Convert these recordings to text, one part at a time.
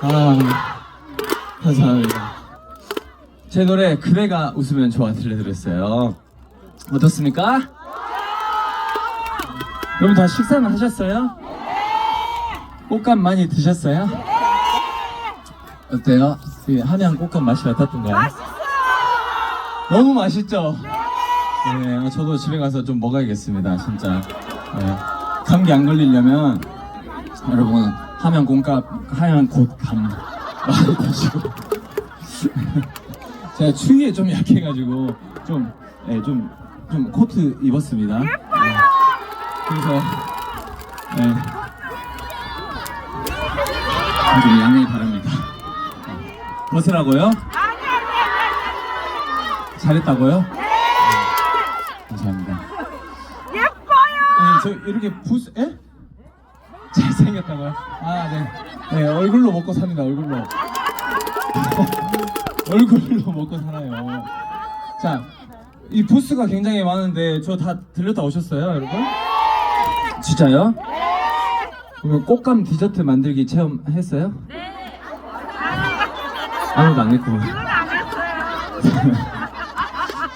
아, 감사합니다. 제 노래 그대가 웃으면 좋아 들려드렸어요. 어떻습니까? 여러분 다 식사는 하셨어요? 꽃감 많이 드셨어요? 어때요? 이 함양 꽃감 맛이 어떻던가요? 너무 맛있죠? 네, 어, 저도 집에 가서 좀 먹어야겠습니다, 진짜. 네, 감기 안 걸리려면 여러분 함양 곰값 하얀 많이 드시고 제가 추위에 좀 약해가지고 좀 네, 좀, 좀 코트 입었습니다. 네. 그래서 네. 좀 양해 바랍니다. 벗으라고요? 잘했다고요? 네. 감사합니다. 예뻐요. 저 이렇게 부스 에? 잘생겼다고요? 아 네. 네 얼굴로 먹고 삽니다. 얼굴로. 얼굴로 먹고 살아요. 자, 이 부스가 굉장히 많은데 저 다 들렸다 오셨어요, 여러분? 진짜요? 그러면 꽃감 디저트 만들기 체험 했어요? 네. 아무도 안 했고.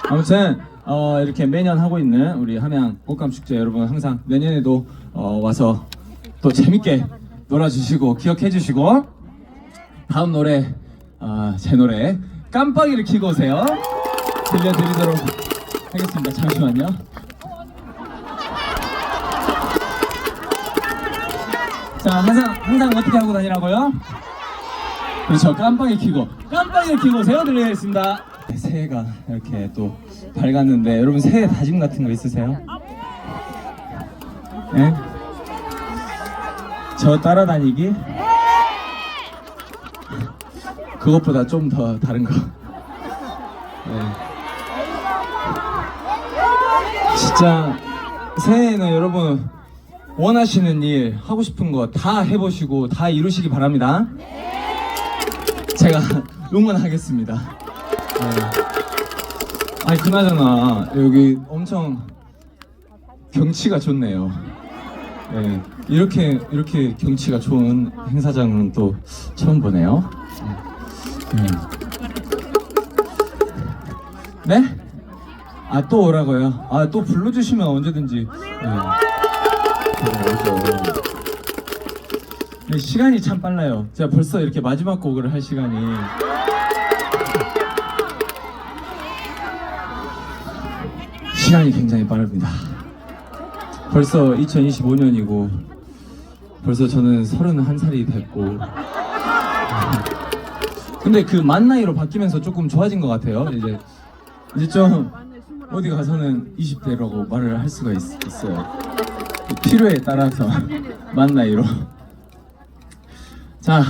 아무튼 어, 이렇게 매년 하고 있는 우리 함양 꽃감 축제 여러분 항상 내년에도 어, 와서 또 재밌게 놀아주시고 기억해주시고. 다음 노래 아, 제 노래. 깜빡이를 켜고 오세요. 들려드리도록 하겠습니다. 잠시만요. 자 항상 항상 어떻게 하고 다니라고요? 그렇죠. 깜빡이 켜고. 깜빡이를 켜고 오세요. 들려드리겠습니다. 네, 새해가 이렇게 또 밝았는데 여러분 새해 다짐 같은 거 있으세요? 네? 저 따라다니기? 그것보다 좀 더 다른 거. 네. 진짜 새해에는 여러분 원하시는 일, 하고 싶은 거 다 해보시고 다 이루시기 바랍니다. 제가 응원하겠습니다. 네. 아니 그나저나 여기 엄청 경치가 좋네요. 네, 이렇게 이렇게 경치가 좋은 행사장은 또 처음 보네요. 네. 네? 아 또 오라고요? 아 또 불러주시면 언제든지. 네. 네, 시간이 참 빨라요. 제가 벌써 이렇게 마지막 곡을 할 시간이. 시간이 굉장히 빠릅니다. 벌써 2025년이고 벌써 저는 31살이 됐고 근데 그 만 나이로 바뀌면서 조금 좋아진 것 같아요. 이제 이제 좀 어디 가서는 20대라고 말을 할 수가 있, 어요 필요에 따라서 만 나이로. 자,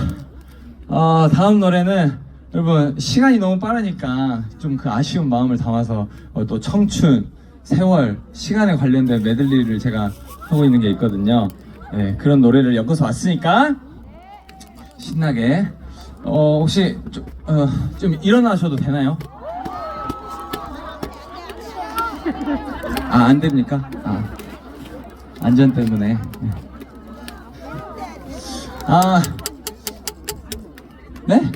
어, 다음 노래는 여러분 시간이 너무 빠르니까 좀 그 아쉬운 마음을 담아서 어, 또 청춘, 세월, 시간에 관련된 메들리를 제가 하고 있는 게 있거든요. 네, 그런 노래를 엮어서 왔으니까 신나게 어 혹시 좀, 어, 좀 일어나셔도 되나요? 아 안 됩니까? 아 안전 때문에 네. 아 네?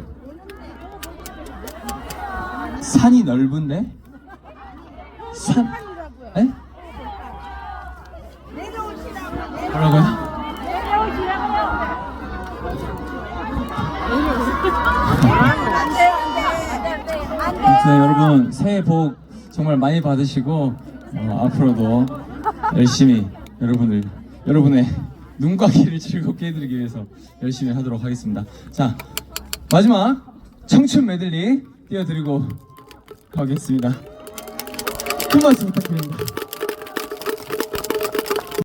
산이 넓은데? 산? 네? 뭐라고요? 네, 여러분 새해 복 정말 많이 받으시고 어, 앞으로도 열심히 여러분을 여러분의 눈과 귀를 즐겁게 해드리기 위해서 열심히 하도록 하겠습니다. 자 마지막 청춘 메들리 띄워드리고 가겠습니다. 큰 박수 부탁드립니다.